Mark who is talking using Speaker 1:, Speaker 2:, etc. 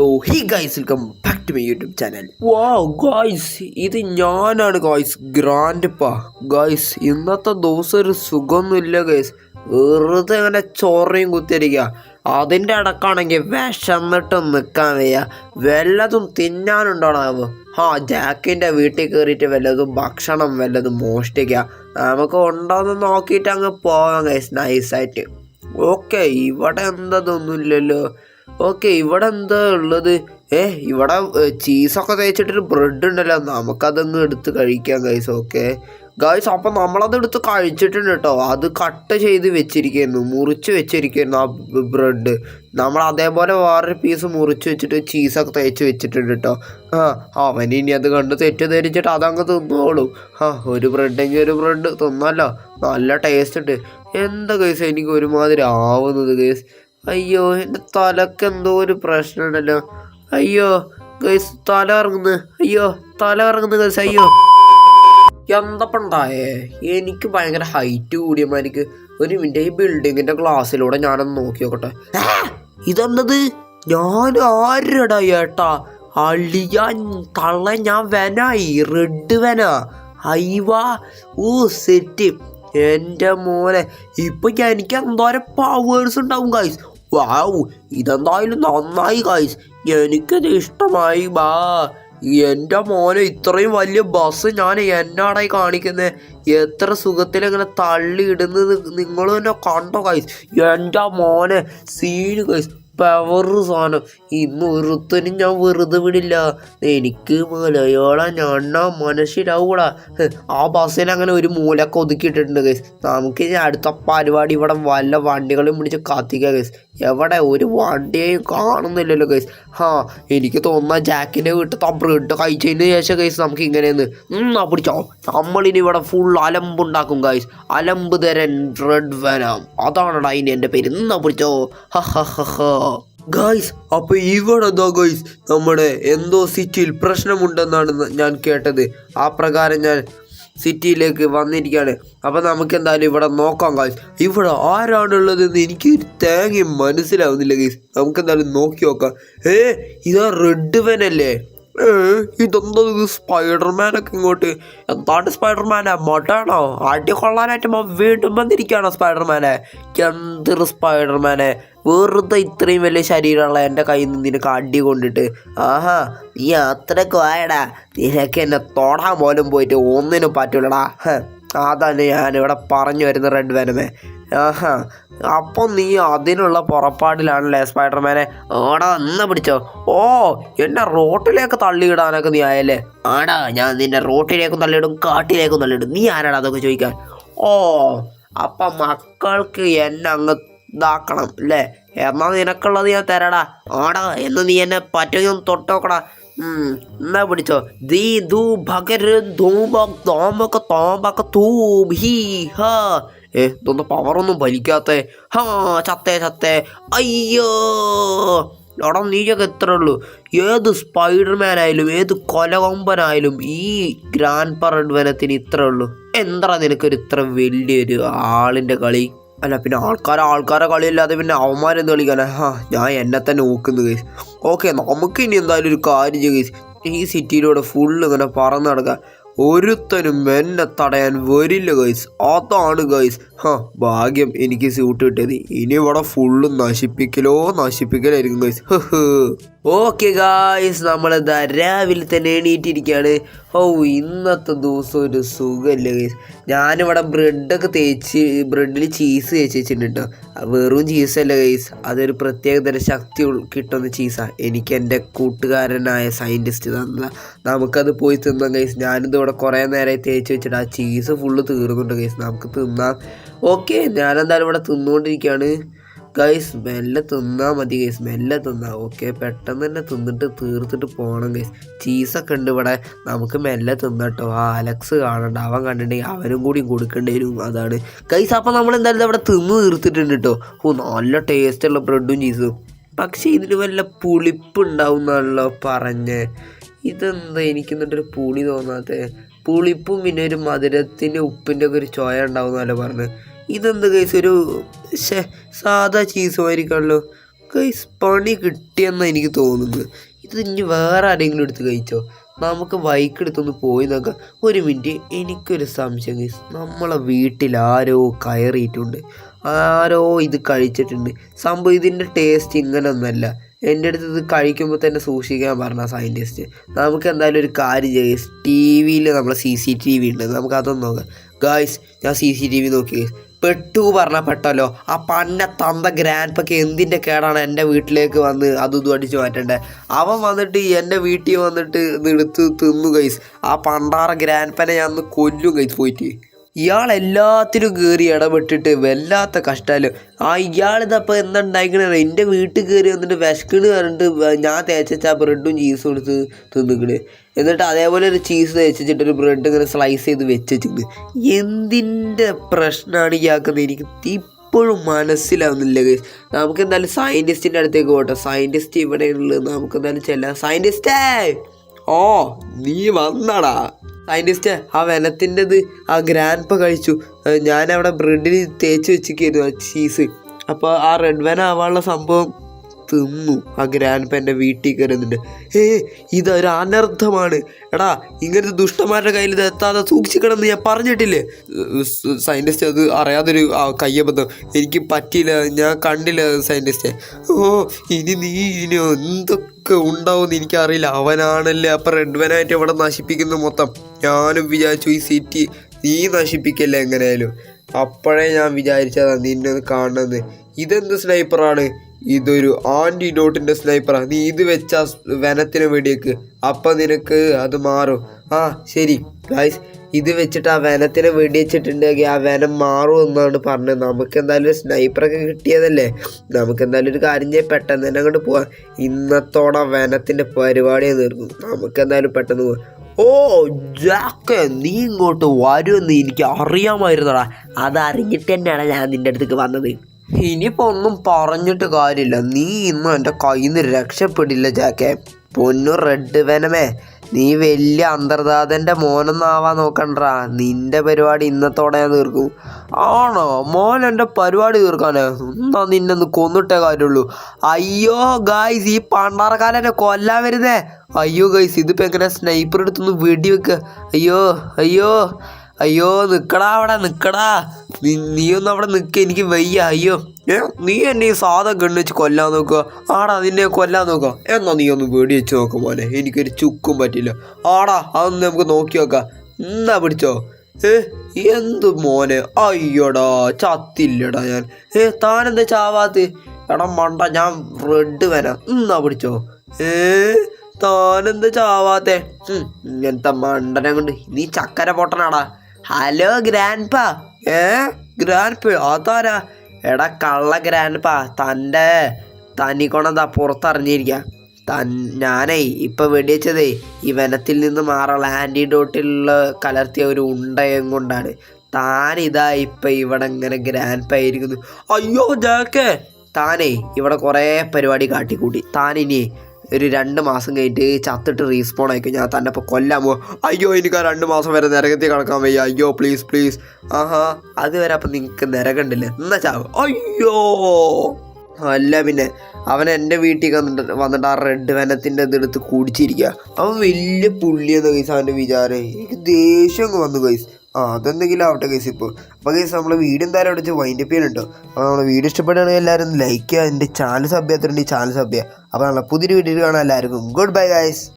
Speaker 1: So hi guys welcome back to my YouTube channel വാ guys ഇത് ഞാനാണ് ഗോയ്സ് grand പാ ഗോയ്സ് ഇന്നത്തെ ദിവസം ഒരു സുഖമൊന്നുമില്ല ഗൈസ് വെറുതെ ഇങ്ങനെ ചോറയും കുത്തിയിരിക്കുക അതിന്റെ അടക്കാണെങ്കിൽ വിശന്നിട്ട് നിൽക്കാൻ വയ്യ. വല്ലതും തിന്നാനുണ്ടോണാവ്? ആ ജാക്കിന്റെ വീട്ടിൽ കയറിയിട്ട് വല്ലതും ഭക്ഷണം വല്ലതും മോഷ്ടിക്കുക നമുക്ക് ഉണ്ടോയെന്ന് നോക്കിയിട്ട് അങ്ങ് പോവാം ഗൈസ് നൈസായിട്ട് ഓക്കെ ഇവിടെ എന്തതൊന്നുമില്ലല്ലോ. ഓക്കെ ഇവിടെ എന്താ ഉള്ളത്? ഏ ഇവിടെ ചീസൊക്കെ തേച്ചിട്ടൊരു ബ്രെഡ് ഉണ്ടല്ലോ. നമുക്കതങ്ങ് എടുത്ത് കഴിക്കാം ഗൈസ് ഓക്കെ. ഗൈസ് അപ്പം നമ്മളത് എടുത്ത് കഴിച്ചിട്ടുണ്ട് കേട്ടോ അത് കട്ട് ചെയ്ത് വെച്ചിരിക്കുന്നു മുറിച്ച് വെച്ചിരിക്കുന്നു ആ ബ്രെഡ് നമ്മൾ അതേപോലെ വേറൊരു പീസ് മുറിച്ച് വെച്ചിട്ട് ചീസൊക്കെ തേച്ച് വെച്ചിട്ടുണ്ട് കേട്ടോ ആ അവൻ ഇനി അത് കണ്ട് തെറ്റിദ്ധരിച്ചിട്ട് അതങ്ങ് തിന്നോളൂ. ആ ഒരു ബ്രെഡെങ്കിൽ ഒരു ബ്രെഡ് തിന്നല്ലോ. നല്ല ടേസ്റ്റ് ഉണ്ട്. എന്താ കേസ് എനിക്ക് ഒരുമാതിരി ആവുന്നത് കേസ് അയ്യോ എന്റെ തലക്ക് എന്തോ ഒരു പ്രശ്നമുണ്ടല്ലോ. അയ്യോ ഗൈസ് തല ഇറങ്ങുന്നു അയ്യോ തല ഇറങ്ങുന്നു ഗൈസ് അയ്യോ. എന്തപ്പണ്ടായേ? എനിക്ക് ഭയങ്കര ഹൈറ്റ് കൂടിയ മാതിരിക്ക്. ഒരു മിനിറ്റ് ഈ ബിൽഡിങ്ങിന്റെ ഗ്ലാസ്സിലൂടെ ഞാനൊന്ന് നോക്കി നോക്കട്ടെ. ഇതെന്നത് ഞാൻ ആരടാ ഏട്ടാ? അളിയ തള്ള ഞാൻ വെനായി റെഡ് വെന. ഹൈവാ ഓ സെറ്റ് എന്റെ മോനെ ഇപ്പൊ എനിക്ക് എന്തോരം പവേഴ്സ് ഉണ്ടാവും ഗൈസ് വാവ് ഇതെന്തായാലും നന്നായി ഗൈസ് എനിക്കത് ഇഷ്ടമായി ബാ. എന്റെ മോനെ ഇത്രയും വലിയ ബസ് ഞാൻ എന്നാടായി കാണിക്കുന്നത് എത്ര സുഖത്തിൽ ഇങ്ങനെ തള്ളി ഇടുന്നത് നിങ്ങൾ തന്നെ കണ്ടോ ഗൈസ് എന്റെ മോനെ സീന് ഗൈസ് പവർ സാധനം ഇന്ന് ഒരുത്തനും ഞാൻ വെറുതെ വിടില്ല. എനിക്ക് മലയാളം ഞണ്ണ മനസ്സിലാവൂടാ. ആ ബസ്സിൽ അങ്ങനെ ഒരു മൂല ഒതുക്കിയിട്ടുണ്ട് ഗൈസ്. നമുക്ക് അടുത്ത പരിപാടി ഇവിടെ വല്ല വണ്ടികളും പിടിച്ച് കത്തിക്കാം ഗൈസ്. എവിടെ? ഒരു വണ്ടിയെയും കാണുന്നില്ലല്ലോ ഗൈസ്. ഹാ എനിക്ക് തോന്നുന്ന ജാക്കിന്റെ വീട്ടിൽ ആ ബ്രെഡ് കഴിച്ചതിന് ശേഷം ഗൈസ് നമുക്ക് ഇങ്ങനെയെന്ന് എന്നാ പിടിച്ചോ. നമ്മളിനി ഇവിടെ ഫുൾ അലമ്പുണ്ടാക്കും ഗൈസ്. അലമ്പ് തരൻ റെഡ് വനം അതാണടാ ഇനി എന്റെ പേര്. എന്നാ പിടിച്ചോ. ഹ ഹ ഹ ഹ. ഗൈസ് അപ്പൊ ഇവിടെ എന്താ ഗൈസ് നമ്മുടെ എന്തോ സിറ്റിയിൽ പ്രശ്നമുണ്ടെന്നാണ് ഞാൻ കേട്ടത്. ആ പ്രകാരം ഞാൻ സിറ്റിയിലേക്ക് വന്നിരിക്കുകയാണ്. അപ്പോൾ നമുക്ക് എന്തായാലും ഇവിടെ നോക്കാം ഗായ്സ് ഇവിടെ ആരാണുള്ളതെന്ന് എനിക്ക് തേങ്ങി മനസ്സിലാവുന്നില്ല ഗൈസ് നമുക്ക് എന്തായാലും നോക്കി നോക്കാം. ഏ ഇതാ റെഡ് ഏ ഇതെന്താ ഇത് സ്പൈഡർമാനൊക്കെ ഇങ്ങോട്ട്. എന്താണ് സ്പൈഡർമാനെ മൊട്ടാണോ അടി കൊള്ളാനായിട്ട് വീണ്ടും വന്നിരിക്കുകയാണോ സ്പൈഡർമാനെ എന്തൊരു സ്പൈഡർമാനെ വെറുതെ ഇത്രയും വലിയ ശരീരമുള്ള എന്റെ കയ്യിൽ നിന്ന് നിനക്ക് അടി കൊണ്ടിട്ട് ആഹാ നീ അത്രയ്ക്ക് വായടാ നിനക്ക് എന്നെ തൊടാൻ പോലും പോയിട്ട് ഒന്നിനും പറ്റൂലടാ. അതാണ് ഞാനിവിടെ പറഞ്ഞു വരുന്ന റെഡ് വേനമേ ആഹാ അപ്പം നീ അതിനുള്ള പുറപ്പാടിലാണല്ലേ സ്പൈഡർമാനെ? ആടാ എന്നാ പിടിച്ചോ. ഓ എന്നെ റോട്ടിലേക്ക് തള്ളിയിടാനൊക്കെ നീ ആയല്ലേ? ആടാ ഞാൻ നിന്നെ റോട്ടിലേക്കും തള്ളിയിടും കാട്ടിലേക്കും തള്ളിയിടും. നീ ആരാടാ അതൊക്കെ ചോദിക്കാൻ? ഓ അപ്പം മക്കൾക്ക് എന്നെ അങ്ങ് ഇതാക്കണം അല്ലേ? എന്നാ നിനക്കുള്ളത് ഞാൻ തരാടാ. ആടാ എന്ന് നീ എന്നെ ഒന്ന് തൊട്ടോക്കടാ. എന്നാ പിടിച്ചോ? ദീ ദൂ ഭഗര് ധൂമക് തോമക തോമക തൂം ഹീ ഹാ. ഏ ഇതൊന്നും പവറൊന്നും വലിക്കാത്ത. ഹാ ചത്തേ ചത്തേ. അയ്യോ. എടാ നീയൊക്കെ എത്ര ഉള്ളൂ. ഏത് സ്പൈഡർമാൻ ആയാലും ഏത് കൊലകൊമ്പനായാലും ഈ ഗ്രാൻഡ് പറഡ് വനത്തിന് ഇത്ര ഉള്ളൂ. എന്താ നിനക്കൊരു ഇത്ര വലിയൊരു ആളിന്റെ കളി? അല്ല പിന്നെ ആൾക്കാരെ ആൾക്കാരെ കളിയില്ലാതെ പിന്നെ അവന്മാരെന്ത് കളിക്കാനാ? ഹാ ഞാൻ എന്നെ തന്നെ നോക്കുന്നു ഗൈസ് ഓക്കെ നമുക്ക് ഇനി എന്തായാലും ഒരു കാര്യം ചെയ്യും ഈ സിറ്റിയിലൂടെ ഫുള്ള് ഇങ്ങനെ പറന്ന് നടക്കുക ഒരുത്തനും എന്നെ തടയാൻ വരില്ല ഗൈസ് അതാണ് ഗൈസ് ഹാ ഭാഗ്യം എനിക്ക് സ്യൂട്ട് കിട്ടിയത്. ഇനി ഇവിടെ ഫുള്ള് നശിപ്പിക്കലോ നശിപ്പിക്കലായിരിക്കും ഗൈസ് ഓക്കെ ഗായ്സ് നമ്മൾ രാവിലെ തന്നെ എണീറ്റിരിക്കുകയാണ് ഓ ഇന്നത്തെ ദിവസം ഒരു സുഖമില്ല ഗൈസ് ഞാനിവിടെ ബ്രെഡൊക്കെ തേച്ച് ബ്രെഡിൽ ചീസ് തേച്ച് വെച്ചിട്ടുണ്ട് വെറും ചീസല്ല ഗൈസ് അതൊരു പ്രത്യേക തരം ശക്തി കിട്ടുന്ന ചീസാണ് എനിക്ക് എന്റെ കൂട്ടുകാരനായ സയന്റിസ്റ്റ് തന്ന നമുക്കത് പോയി തിന്നാം ഗൈസ് ഞാനിത് ഇവിടെ കുറേ നേരമായി തേച്ച് വെച്ചിട്ട് ആ ചീസ് ഫുള്ള് തീർന്നുണ്ട് ഗൈസ് നമുക്ക് തിന്നാം. ഓക്കെ ഞാനെന്തായാലും ഇവിടെ തിന്നുകൊണ്ടിരിക്കുകയാണ് ഗൈസ് മെല്ലെ തിന്നാൽ മതി ഗൈസ് മെല്ലെ തിന്നാം. ഓക്കെ പെട്ടെന്ന് തന്നെ തിന്നിട്ട് തീർത്തിട്ട് പോകണം ഗൈസ് ചീസൊക്കെ ഉണ്ട് ഇവിടെ. നമുക്ക് മെല്ലെ തിന്നട്ടോ ആ അലക്സ് കാണണ്ട. അവൻ കണ്ടിട്ടുണ്ടെങ്കിൽ അവനും കൂടി കൊടുക്കേണ്ടി വരും. അതാണ്. ഗൈസ് അപ്പം നമ്മൾ എന്തായാലും അവിടെ തിന്ന് തീർത്തിട്ടുണ്ട് കേട്ടോ ഓ നല്ല ടേസ്റ്റുള്ള ബ്രെഡും ചീസും പക്ഷേ ഇതിന് വല്ല പുളിപ്പുണ്ടാവും എന്നാണല്ലോ പറഞ്ഞ്. ഇതെന്താ എനിക്ക് എന്നിട്ടൊരു പുളി തോന്നാത്ത? പുളിപ്പും പിന്നെ ഒരു മധുരത്തിന്റെ ഉപ്പിന്റെ ഒക്കെ ഒരു ചോയ ഉണ്ടാവും എന്നല്ലേ പറഞ്ഞത് ഇതെന്ത് കേസ് ഒരു സാധാ ചീസ് മാതിരിക്കാണല്ലോ ഗൈസ് പണി കിട്ടിയെന്നാണ് എനിക്ക് തോന്നുന്നത്. ഇത് ഇനി വേറെ ആരെങ്കിലും എടുത്ത് കഴിച്ചോ? നമുക്ക് ബൈക്ക് എടുത്തൊന്ന് പോയി നോക്കാം. ഒരു മിനിറ്റ് എനിക്കൊരു സംശയം ഗൈസ് നമ്മളെ വീട്ടിൽ ആരോ കയറിയിട്ടുണ്ട്. ആരോ ഇത് കഴിച്ചിട്ടുണ്ട്. സംഭവം ഇതിന്റെ ടേസ്റ്റ് ഇങ്ങനെയൊന്നല്ല എന്റെ അടുത്ത് ഇത് കഴിക്കുമ്പോൾ തന്നെ സൂക്ഷിക്കാൻ പറഞ്ഞ സയന്റിസ്റ്റ് നമുക്ക് എന്തായാലും ഒരു കാര്യം ചെയ്യാം ടി വിയിൽ നമ്മളെ സി സി ടി വി ഉണ്ട്. നമുക്ക് അതൊന്ന് നോക്കാം. ഗായ്സ് ഞാൻ സി സി ടി വി നോക്കി. പെട്ടു പറഞ്ഞാൽ പെട്ടല്ലോ ആ പന്ന തന്ത ഗ്രാൻഡ് പക്ക് എന്തിന്റെ കേടാണ് എന്റെ വീട്ടിലേക്ക് വന്ന് അതും അടിച്ച് മാറ്റണ്ടേ? അവൻ വന്നിട്ട് എന്റെ വീട്ടിൽ വന്നിട്ട് എടുത്ത് തിന്നു കൈസ് ആ പണ്ടാറ ഗ്രാൻഡ് പനെ ഞാൻ കൊല്ലും കൈസ് പോയിട്ട്. ഇയാൾ എല്ലാത്തിനും കയറി ഇടപെട്ടിട്ട് വല്ലാത്ത കഷ്ടമല്ലോ ആ ഇയാളിതപ്പോൾ എന്താണ്ടായിക്കണേ എന്റെ വീട്ടിൽ കയറി വന്നിട്ട് വിശക്കണ് പറഞ്ഞിട്ട് ഞാൻ തേച്ചാ ബ്രെഡും ചീസും എടുത്ത് തിന്നിക്കണ്. എന്നിട്ട് അതേപോലെ ഒരു ചീസ് തേച്ചിട്ട് ഒരു ബ്രെഡ് ഇങ്ങനെ സ്ലൈസ് ചെയ്ത് വെച്ചിട്ടുണ്ട്. എന്തിന്റെ പ്രശ്നമാണ് ഈ ആക്കുന്നത്? എനിക്ക് ഇപ്പോഴും മനസ്സിലാവുന്നില്ല. നമുക്ക് എന്തായാലും സയന്റിസ്റ്റിന്റെ അടുത്തേക്ക് പോട്ടെ. സയന്റിസ്റ്റ് ഇവിടെ ഉള്ളത് നമുക്ക് എന്തായാലും ചെല്ലാം. സയന്റിസ്റ്റേ ഓ നീ വന്നടാ. സയന്റിസ്റ്റ് ആ വെനത്തിന്റെത് ആ ഗ്രാൻഡ് കഴിച്ചു. ഞാനവിടെ ബ്രെഡിൽ തേച്ച് വെച്ചിരിക്കുന്നു ആ ചീസ് അപ്പോൾ ആ റെഡ് വെന ആവാനുള്ള സംഭവം തിന്നു ആ ഗ്രാൻഡ് എന്റെ വീട്ടിൽ കയറുന്നുണ്ട്. ഏ ഇതൊരു അനർത്ഥമാണ്. എടാ ഇങ്ങനത്തെ ദുഷ്ടന്മാരുടെ കയ്യിൽ ഇത് എത്താതെ സൂക്ഷിക്കണമെന്ന് ഞാൻ പറഞ്ഞിട്ടില്ലേ? സയന്റിസ്റ്റ് അത് അറിയാതൊരു കയ്യബദ്ധം. എനിക്ക് പറ്റിയില്ല ഞാൻ കണ്ടില്ല സയന്റിസ്റ്റെ ഓ ഇനി നീ ഇനി എന്തൊക്കെ ഉണ്ടാവുമെന്ന് എനിക്കറിയില്ല. അവനാണല്ലേ അപ്പം റെഡ്വനായിട്ട് ഇവിടെ നശിപ്പിക്കുന്ന മൊത്തം. ഞാനും വിചാരിച്ചു ഈ സിറ്റി നീ നശിപ്പിക്കല്ലേ എങ്ങനെയായാലും. അപ്പോഴേ ഞാൻ വിചാരിച്ചതാണ് നിന്നെ ഒന്ന് കാണുന്നത് ഇതെന്ത് സ്നൈപ്പറാണ്? ഇതൊരു ആന്റിഡോട്ടിന്റെ സ്നൈപ്പറാണ് നീ ഇത് വെച്ച വനത്തിന് വെടിയേക്ക് അപ്പം നിനക്ക് അത് മാറും. ആ ശരി. ഗായ്സ് ഇത് വെച്ചിട്ട് ആ വനത്തിനെ വെടിവെച്ചിട്ടുണ്ടെങ്കിൽ ആ വനം മാറും എന്നാണ് പറഞ്ഞത്. നമുക്ക് എന്തായാലും സ്നൈപ്പറൊക്കെ കിട്ടിയതല്ലേ? നമുക്ക് എന്തായാലും ഒരു കാര്യം ചെയ്യാൻ പെട്ടെന്ന് തന്നെ അങ്ങോട്ട് പോവാം. ഇന്നത്തോടെ വനത്തിന്റെ പരിപാടിയെ തീർക്കും. നമുക്ക് എന്തായാലും പെട്ടെന്ന് പോവാം. ഓ ജാക്ക നീ ഇങ്ങോട്ട് വരുമെന്ന് എനിക്ക് അറിയാമായിരുന്നടാ. അതറിഞ്ഞിട്ട് തന്നെയാണ് ഞാൻ നിന്റെ അടുത്തേക്ക് വന്നത്. ഇനിയിപ്പോൾ ഒന്നും പറഞ്ഞിട്ട് കാര്യമില്ല. നീ ഇന്നും എന്റെ കയ്യിൽ നിന്ന് രക്ഷപ്പെടില്ല ജാക്കെ. പൊന്നു റെഡ് വെനമേ നീ വലിയ അന്തർദാതന്റെ മോനൊന്നാവാൻ നോക്കണ്ടാ. നിന്റെ പരിപാടി ഇന്നത്തോടെ ഞാൻ തീർക്കും. ആണോ? മോൻ എന്റെ പരിപാടി തീർക്കാനേ? എന്നാ നിന്നെ കൊന്നിട്ടേ കാര്യമുള്ളൂ. അയ്യോ ഗായ്സ് ഈ പണ്ടാറക്കാലെന്നെ കൊല്ലാൻ വരുന്നേ. അയ്യോ ഗൈസ് ഇതിപ്പോൾ എങ്ങനെ സ്നൈപ്പർ എടുത്തൊന്ന് വെടിവെക്കുക അയ്യോ അയ്യോ അയ്യോ നിക്കടാ അവിടെ നിക്കടാ. നീ നീയൊന്നും അവിടെ നിൽക്ക എനിക്ക് വയ്യ അയ്യോ. ഏ നീ എന്നെ ഈ സാധനം കണ്ണുവെച്ച് കൊല്ലാൻ നോക്കുക ആടാ നിന്നെ കൊല്ലാൻ നോക്കുക എന്നാ നീ ഒന്ന് വേടി വെച്ച് നോക്കും മോനെ. എനിക്കൊരു ചുക്കും പറ്റില്ല. ആടാ അതൊന്ന് നമുക്ക് നോക്കി നോക്കാം. എന്നാ പിടിച്ചോ? ഏ എന്ത് മോനെ? അയ്യോടാ ചത്തില്ലടാ ഞാൻ. ഏ താനെന്താ ചാവാത്ത്? എടാ മണ്ട ഞാൻ റെഡ് വരാം. എന്നാ പിടിച്ചോ? ഏ താനെന്താ ചാവാത്തെ? ഇങ്ങനത്തെ മണ്ടനെ കൊണ്ട്. നീ ചക്കര പൊട്ടനാടാ. ഹലോ ഗ്രാൻഡ് പാ ഏ? ഗ്രാൻഡ് അതാരാ? എടാ കള്ള ഗ്രാൻഡ് പാ തന്റെ തനിക്കൊണെന്താ പുറത്തറിഞ്ഞിരിക്കാം. തൻ ഞാനേ ഇപ്പം വെടിവെച്ചതേ ഈ വനത്തിൽ നിന്ന് മാറാനുള്ള ആന്റിഡോട്ടിലുള്ള കലർത്തിയ ഒരു ഉണ്ടയം കൊണ്ടാണ്. താൻ ഇപ്പൊ ഇവിടെ ഇങ്ങനെ ഗ്രാൻഡ് പേ ആയിരിക്കുന്നു അയ്യോ ജാക്കേ! താനേ ഇവിടെ കുറേ പരിപാടി കാട്ടിക്കൂട്ടി. താൻ ഇനി ഒരു രണ്ട് മാസം കഴിഞ്ഞിട്ട് ചത്തിട്ട് റീസ്പോൺ ആയിക്കും ഞാൻ തന്നെ ഇപ്പോൾ കൊല്ലാൻ പോകും അയ്യോ എനിക്ക് ആ രണ്ട് മാസം വരെ നരകത്തിൽ കിടക്കാൻ വയ്യ. അയ്യോ പ്ലീസ് പ്ലീസ് ആഹാ അതുവരെ അപ്പം നിങ്ങൾക്ക് നരകണ്ടില്ലേ എന്നാ ചാവ്. അയ്യോ. അല്ല പിന്നെ അവൻ എന്റെ വീട്ടിൽ വന്നിട്ട് വന്നിട്ട് ആ റെഡ് വനത്തിന്റെ ഇതെടുത്ത് കുടിച്ചിരിക്കുക അവൻ വലിയ പുള്ളിയെന്ന് കൈസ് അവന്റെ വിചാരം. എനിക്ക് ദേഷ്യം വന്നു കൈസ് ആ അതെന്തെങ്കിലും ആവട്ടെ കേസ് ഇപ്പോൾ അപ്പോൾ കേസ് നമ്മൾ വീഡിയോ എന്തായാലും അടിച്ച് വൈൻഡ് അപ്പ് അപ്പോൾ നമ്മൾ വീഡിയോ ഇഷ്ടപ്പെടുകയാണെങ്കിൽ എല്ലാവരും ലൈക്ക് ചെയ്യുക. എന്റെ ചാനൽ സബ് ചെയ്യാത്തുണ്ട് ഈ ചാനൽ സബ് ചെയ്യുക. അപ്പോൾ നമ്മളെ പുതിയൊരു വീഡിയോ കാണാൻ എല്ലാവർക്കും. Good bye guys